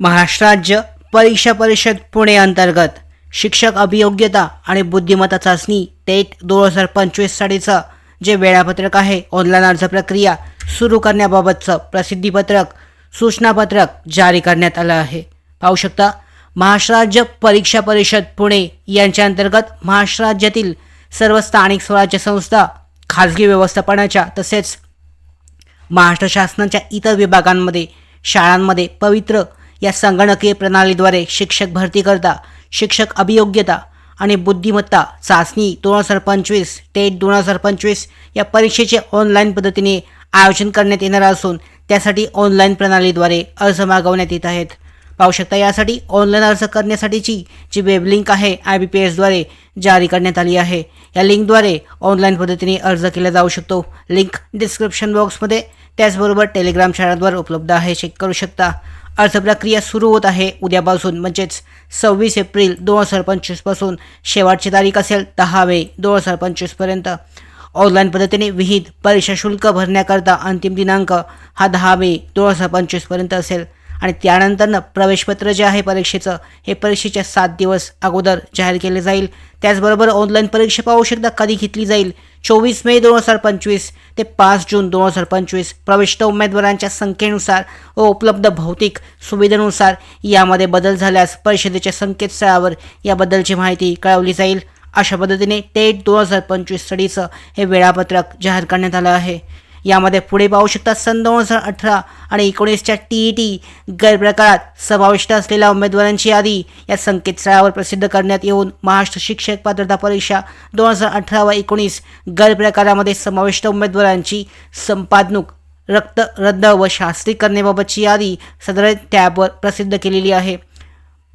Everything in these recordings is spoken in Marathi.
महाराष्ट्र राज्य परीक्षा परिषद पुणे अंतर्गत. शिक्षक अभियोग्यता आणि बुद्धिमत्ता चाचणी टेट दोन हजार पंचवीससाठीचं जे वेळापत्रक आहे ऑनलाईन अर्ज प्रक्रिया सुरू करण्याबाबतचं प्रसिद्धीपत्रक सूचनापत्रक जारी करण्यात आलं आहे. पाहू शकता महाराष्ट्र राज्य परीक्षा परिषद पुणे यांच्या अंतर्गत महाराष्ट्र राज्यातील सर्व स्थानिक स्वराज्य संस्था खाजगी व्यवस्थापनाच्या तसेच महाराष्ट्र शासनाच्या इतर विभागांमध्ये शाळांमध्ये पवित्र या संगणकीय प्रणालीद्वारे शिक्षक भरती करता शिक्षक अभियोग्यता आणि बुद्धिमत्ता चाचणी दोन हजार पंचवीस टेट दोन हजार पंचवीस या परीक्षेचे ऑनलाईन पद्धतीने आयोजन करण्यात येणार असून त्यासाठी ऑनलाईन प्रणालीद्वारे अर्ज मागवण्यात येत आहेत. पाहू शकता यासाठी ऑनलाईन अर्ज करण्यासाठीची जी वेब लिंक आहे आय बी पी एसद्वारे जारी करण्यात आली आहे. या लिंकद्वारे ऑनलाईन पद्धतीने अर्ज केला जाऊ शकतो. लिंक डिस्क्रिप्शन बॉक्समध्ये त्याचबरोबर टेलिग्राम चॅनलवर उपलब्ध आहे. चेक करू शकता. अर्ज प्रक्रिया सुरू होत आहे. उद्यापासून म्हणजेच सव्वीस एप्रिल दोन हजार पंचवीसपासून शेवटची तारीख असेल दहा मे दोन हजार पंचवीसपर्यंत ऑनलाईन पद्धतीने विहित परीक्षा शुल्क भरण्याकरता अंतिम दिनांक हा दहा मे दोन हजार पंचवीसपर्यंत असेल. आणि त्यानंतरनं प्रवेशपत्र जे आहे परीक्षेचं हे परीक्षेच्या सात दिवस अगोदर जाहीर केले जाईल. त्याचबरोबर ऑनलाईन परीक्षा पाहू शकता कधी घेतली जाईल. चोवीस मे दोन हजार पंचवीस ते पाच जून दोन हजार पंचवीस प्रविष्ट उमेदवारांच्या संख्येनुसार व उपलब्ध भौतिक सुविधेनुसार यामध्ये बदल झाल्यास परिषदेच्या संकेतस्थळावर याबद्दलची माहिती कळवली जाईल. अशा पद्धतीने टेट दोन हजार पंचवीस स्टडीचं हे वेळापत्रक जाहीर करण्यात आलं आहे. यामध्ये पुढे पाहू शकता सन दोन हजार अठरा आणि एकोणीसच्या टी ई टी गैरप्रकारात समाविष्ट असलेल्या उमेदवारांची यादी या संकेतस्थळावर प्रसिद्ध करण्यात येऊन महाराष्ट्र शिक्षक पात्रता परीक्षा दोन हजार अठरा व एकोणीस गैरप्रकारामध्ये समाविष्ट उमेदवारांची संपादणूक रक्त रद्द व शास्त्री करण्याबाबतची यादी सदर टॅबवर प्रसिद्ध केलेली आहे.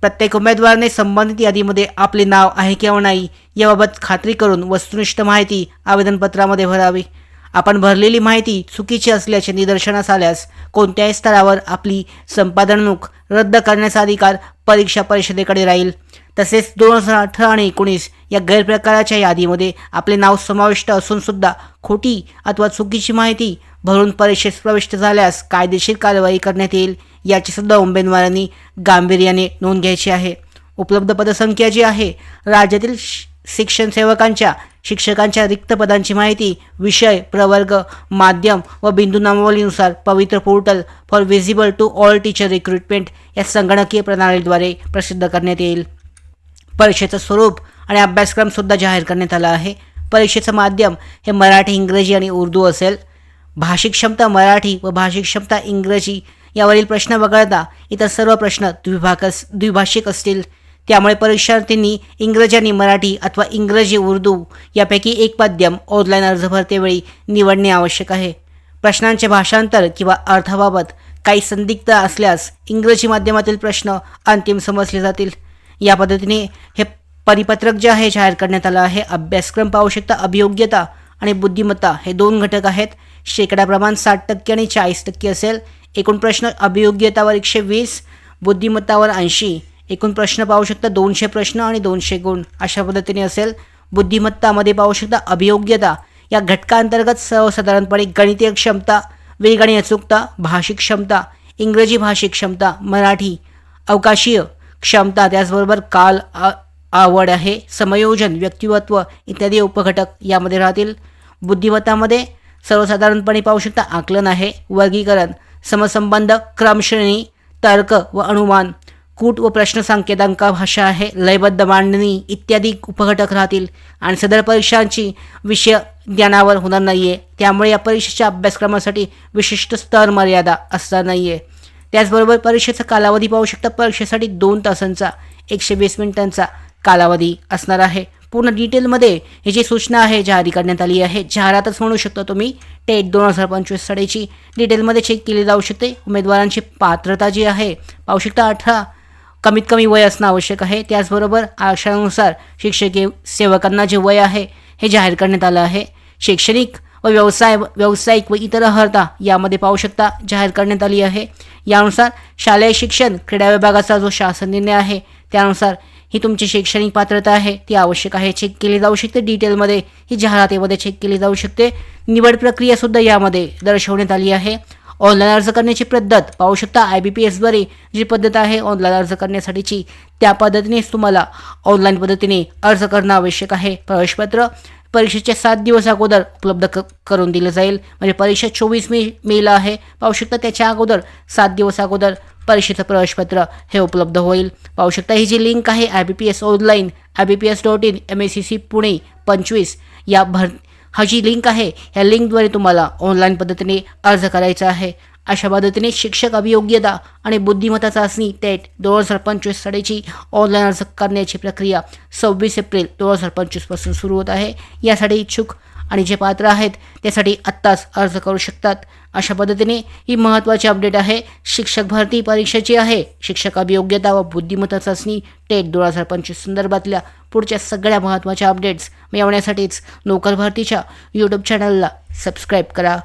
प्रत्येक उमेदवाराने संबंधित यादीमध्ये आपले नाव आहे किंवा नाही याबाबत खात्री करून वस्तुनिष्ठ माहिती आवेदनपत्रामध्ये भरावी. आपण भरलेली माहिती चुकीची असल्याचे निदर्शनास आल्यास कोणत्याही स्तरावर आपली संपादनूक रद्द करण्याचा अधिकार परीक्षा परिषदेकडे राहील. तसेच दोन हजार अठरा आणि एकोणीस या गैरप्रकाराच्या यादीमध्ये आपले नाव समाविष्ट असून सुद्धा खोटी अथवा चुकीची माहिती भरून परीक्षेत प्रविष्ट झाल्यास कायदेशीर कारवाई करण्यात येईल याची सुद्धा उमेदवारांनी गांभीर्याने नोंद घ्यायची आहे. उपलब्ध पदसंख्या जी आहे राज्यातील शिक्षण सेवकांच्या शिक्षकांच्या रिक्त पदांची माहिती विषय प्रवर्ग माध्यम व बिंदू नामावलीनुसार Pavitra portal for visible to all teacher recruitment या संगणकीय प्रणालीद्वारे प्रसिद्ध करण्यात येईल. परीक्षेचं स्वरूप आणि अभ्यासक्रमसुद्धा जाहीर करण्यात आला आहे. परीक्षेचं माध्यम हे मराठी इंग्रजी आणि उर्दू असेल. भाषिक क्षमता मराठी व भाषिक क्षमता इंग्रजी यावरील प्रश्न वगळता इतर सर्व प्रश्न द्विभाग द्विभाषिक असतील. त्यामुळे परीक्षार्थींनी इंग्रजी आणि मराठी अथवा इंग्रजी उर्दू यापैकी एक माध्यम ऑनलाईन अर्ज भरतेवेळी निवडणे आवश्यक आहे. प्रश्नांचे भाषांतर किंवा अर्थाबाबत काही संदिग्ध असल्यास इंग्रजी माध्यमातील प्रश्न अंतिम समजले जातील. या पद्धतीने हे परिपत्रक जे आहे जाहीर करण्यात आलं आहे. अभ्यासक्रम पाहू शकता अभियोग्यता आणि बुद्धिमत्ता हे दोन घटक आहेत. शेकडा प्रमाण साठ टक्के आणि चाळीस टक्के असेल. एकूण प्रश्न अभियोग्यतावर एकशे वीस बुद्धिमत्तावर ऐंशी एकूण प्रश्न पाहू शकता दोनशे प्रश्न आणि दोनशे गुण. अशा पद्धतीने असेल. बुद्धिमत्तामध्ये पाहू शकता अभियोग्यता. या घटकांतर्गत सर्वसाधारणपणे गणितीय क्षमता वेग अचूकता भाषिक क्षमता इंग्रजी भाषिक क्षमता मराठी अवकाशीय क्षमता त्याचबरोबर काल आ- आवड आहे समयोजन व्यक्तिमत्व इत्यादी उपघटक यामध्ये राहतील. बुद्धिमत्तामध्ये सर्वसाधारणपणे पाहू शकता आकलन आहे वर्गीकरण समसंबंध क्रमश्रेणी तर्क व अनुमान. कूट व प्रश्नसंकेतांक भाषा आहे. लयबद्ध मांडणी इत्यादी उपघटक राहतील. आणि सदर परीक्षांची विषय ज्ञानावर होणार नाही आहे त्यामुळे या परीक्षेच्या अभ्यासक्रमासाठी विशिष्ट स्तर मर्यादा असणार नाही आहे त्याचबरोबर परीक्षेचा कालावधी पाहू शकता. परीक्षेसाठी दोन तासांचा एकशे वीस मिनिटांचा कालावधी असणार आहे. पूर्ण डिटेलमध्ये ही जी सूचना आहे जारी करण्यात आली आहे जाहिरातच म्हणू शकता तुम्ही. टेट दोन हजार पंचवीस साडेची डिटेलमध्ये चेक केली जाऊ शकते. उमेदवारांची पात्रता जी आहे पाहू शकता अठरा कमीत कमी वय असणं आवश्यक आहे. त्याचबरोबर आरक्षणानुसार शिक्षकीय सेवकांना जे वय आहे हे जाहीर करण्यात आलं आहे. शैक्षणिक व व्यवसाय व्यावसायिक व इतर अर्हता यामध्ये पाहू शकता जाहीर करण्यात आली आहे. यानुसार शालेय शिक्षण क्रीडा विभागाचा जो शासन निर्णय आहे त्यानुसार ही तुमची शैक्षणिक पात्रता आहे ती आवश्यक आहे. चेक केली जाऊ शकते. डिटेलमध्ये ही जाहिरातीमध्ये चेक केली जाऊ शकते. निवड प्रक्रियासुद्धा यामध्ये दर्शवण्यात आली आहे. ऑनलाईन अर्ज करण्याची पद्धत पाहू शकता आय बी पी एसद्वारे जी पद्धत आहे ऑनलाईन अर्ज करण्यासाठीची. त्या पद्धतीनेच तुम्हाला ऑनलाईन पद्धतीने अर्ज करणं आवश्यक आहे. प्रवेशपत्र परीक्षेच्या सात दिवस अगोदर उपलब्ध क करून दिलं जाईल. म्हणजे परीक्षा चोवीस मे मेला आहे. पाहू शकता त्याच्या अगोदर सात दिवस अगोदर परीक्षेचं प्रवेशपत्र हे उपलब्ध होईल. पाहू शकता ही जी लिंक आहे I B P S online I B P S dot in M S C C Pune पंचवीस या भर हा जी लिंक आहे ह्या लिंकद्वारे तुम्हाला ऑनलाईन पद्धतीने अर्ज करायचा आहे. अशा पद्धतीने शिक्षक अभियोग्यता आणि बुद्धिमत्ता चाचणी टेट दोन हजार पंचवीस साडेची ऑनलाईन अर्ज करण्याची प्रक्रिया सव्वीस एप्रिल दोन हजार पंचवीसपासून सुरू होत आहे. यासाठी इच्छुक आणि जे पात्र आहेत त्यासाठी आत्ताच अर्ज करू शकतात. अशा पद्धतीने ही महत्त्वाची अपडेट आहे. शिक्षक भरती परीक्षेची आहे. शिक्षक अभियोग्यता व बुद्धिमत्ता चाचणी टेट दोन हजार पंचवीस संदर्भातल्या पुढच्या सगळ्या महत्त्वाच्या अपडेट्स मिळवण्यासाठीच नोकर भरतीच्या यूट्यूब चॅनलला सबस्क्राईब करा.